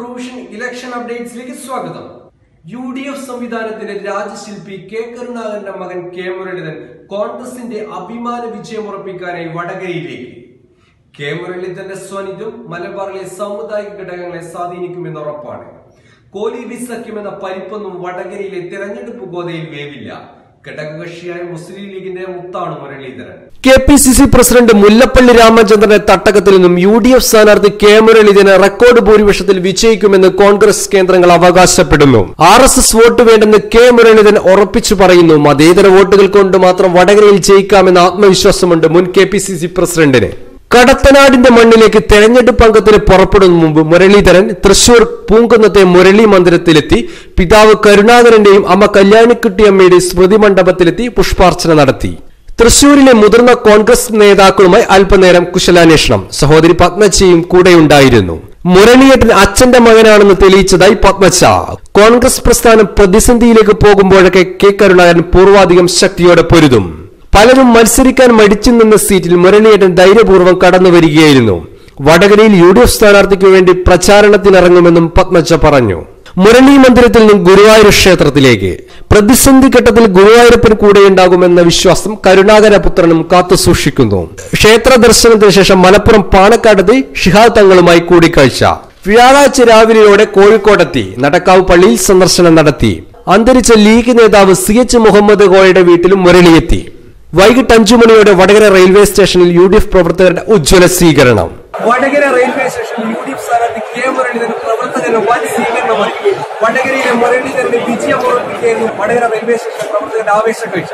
Provision election അപ്ഡേറ്റ്സിലേക്ക് സ്വാഗതം. U D F സംവിധാനത്തിന്റെ രാജശില്പി K. കരുണാകരന്റെ മകൻ കെ. മുരളീധരൻ കോൺഗ്രസിന്റെ അഭിമാന വിജയം ഉറപ്പിക്കാനായി വടകരയിലേക്ക്. കെ. മുരളീധരന്റെ സ്വനിധം മലബാറിലെ സാമുദായിക ഘടകങ്ങളെ സ്വാധീനിക്കുമെന്ന് ഉറപ്പാണ്. കോലി സഖ്യമെന്ന പരിപ്പൊന്നും വടകരയിലെ തെരഞ്ഞെടുപ്പ് ഗോതയിൽ വേവില്ല. ഘടകകക്ഷിയായ മുസ്ലിം ലീഗിന്റെ മുത്താണ് Muraleedharan K P C C president Mullappally രാമചന്ദ്രനെ തട്ടകത്തിൽ നിന്നും യു ഡി എഫ് സ്ഥാനാർത്ഥി കെ മുരളീധരൻ റെക്കോർഡ് ഭൂരിപക്ഷത്തിൽ വിജയിക്കുമെന്ന് കോൺഗ്രസ് കേന്ദ്രങ്ങൾ അവകാശപ്പെടുന്നു. ആർ എസ് എസ് വോട്ട് വേണ്ടെന്ന് കെ മുരളീധരൻ ഉറപ്പിച്ചു പറയുന്നു. മതേതര വോട്ടുകൾ കൊണ്ട് മാത്രം വടകരയിൽ ജയിക്കാമെന്ന ആത്മവിശ്വാസമുണ്ട് മുൻ കെ പി സി സി പ്രസിഡന്റിന്. കടത്തനാടിന്റെ മണ്ണിലേക്ക് തെരഞ്ഞെടുപ്പ് അംഗത്തിന് പുറപ്പെടുന്ന മുമ്പ് മുരളീധരൻ തൃശൂർ പൂങ്കുന്നത്തെ മുരളി മന്ദിരത്തിലെത്തി. പിതാവ് കരുണാകരന്റെയും അമ്മ കല്യാണിക്കുട്ടിയമ്മയുടെയും സ്മൃതി മണ്ഡപത്തിലെത്തി പുഷ്പാർച്ചന നടത്തി. തൃശൂരിലെ മുതിർന്ന കോൺഗ്രസ് നേതാക്കളുമായി അല്പനേരം കുശലാന്വേഷണം. സഹോദരി പത്മജിയും കൂടെയുണ്ടായിരുന്നു. മുരളിയേട്ടൻ അച്ഛന്റെ മകനാണെന്ന് തെളിയിച്ചതായി പത്മജ. കോൺഗ്രസ് പ്രസ്ഥാനം പ്രതിസന്ധിയിലേക്ക് പോകുമ്പോഴൊക്കെ കെ കരുണാകരൻ പൂർവാധികം ശക്തിയോടെ പൊരുതും. പലരും മത്സരിക്കാൻ മടിച്ചു നിന്ന സീറ്റിൽ മുരളിയേട്ടൻ ധൈര്യപൂർവം കടന്നു വരികയായിരുന്നു. വടകരയിൽ യു ഡി എഫ് സ്ഥാനാർത്ഥിക്ക് വേണ്ടി പ്രചാരണത്തിനിറങ്ങുമെന്നും പത്മജ പറഞ്ഞു. മുരളി മന്ദിരത്തിൽ നിന്നും ഗുരുവായൂർ ക്ഷേത്രത്തിലേക്ക്. പ്രതിസന്ധി ഘട്ടത്തിൽ ഗുരുവായൂരപ്പൻ കൂടെയുണ്ടാകുമെന്ന വിശ്വാസം കരുണാകരപുത്രനും കാത്തുസൂക്ഷിക്കുന്നു ക്ഷേത്ര ദർശനത്തിന് ശേഷം മലപ്പുറം പാണക്കാടത്ത് ഷിഹാബ് തങ്ങളുമായി കൂടിക്കാഴ്ച. വ്യാഴാഴ്ച രാവിലെയോടെ കോഴിക്കോടെത്തി. നടക്കാവ് പള്ളിയിൽ സന്ദർശനം നടത്തി. അന്തരിച്ച ലീഗ് നേതാവ് സി എച്ച് മുഹമ്മദ് കോയയുടെ വീട്ടിലും മുരളിയെത്തി. വൈകിട്ട് അഞ്ചു മണിയോടെ വടകര റെയിൽവേ സ്റ്റേഷനിൽ യു ഡി എഫ് പ്രവർത്തകരുടെ ഉജ്ജ്വല സ്വീകരണം. വടകര റെയിൽവേ സ്റ്റേഷനിൽ യു ഡി എഫ് സ്ഥാനാർത്ഥി കെ മുരളീധരൻ പ്രവർത്തകരുടെ വൻ വടകരയിലെ മുരളീധരന്റെ വിജയം വടകര റെയിൽവേ സ്റ്റേഷൻ പ്രവർത്തകരുടെ ആവേശ കാഴ്ച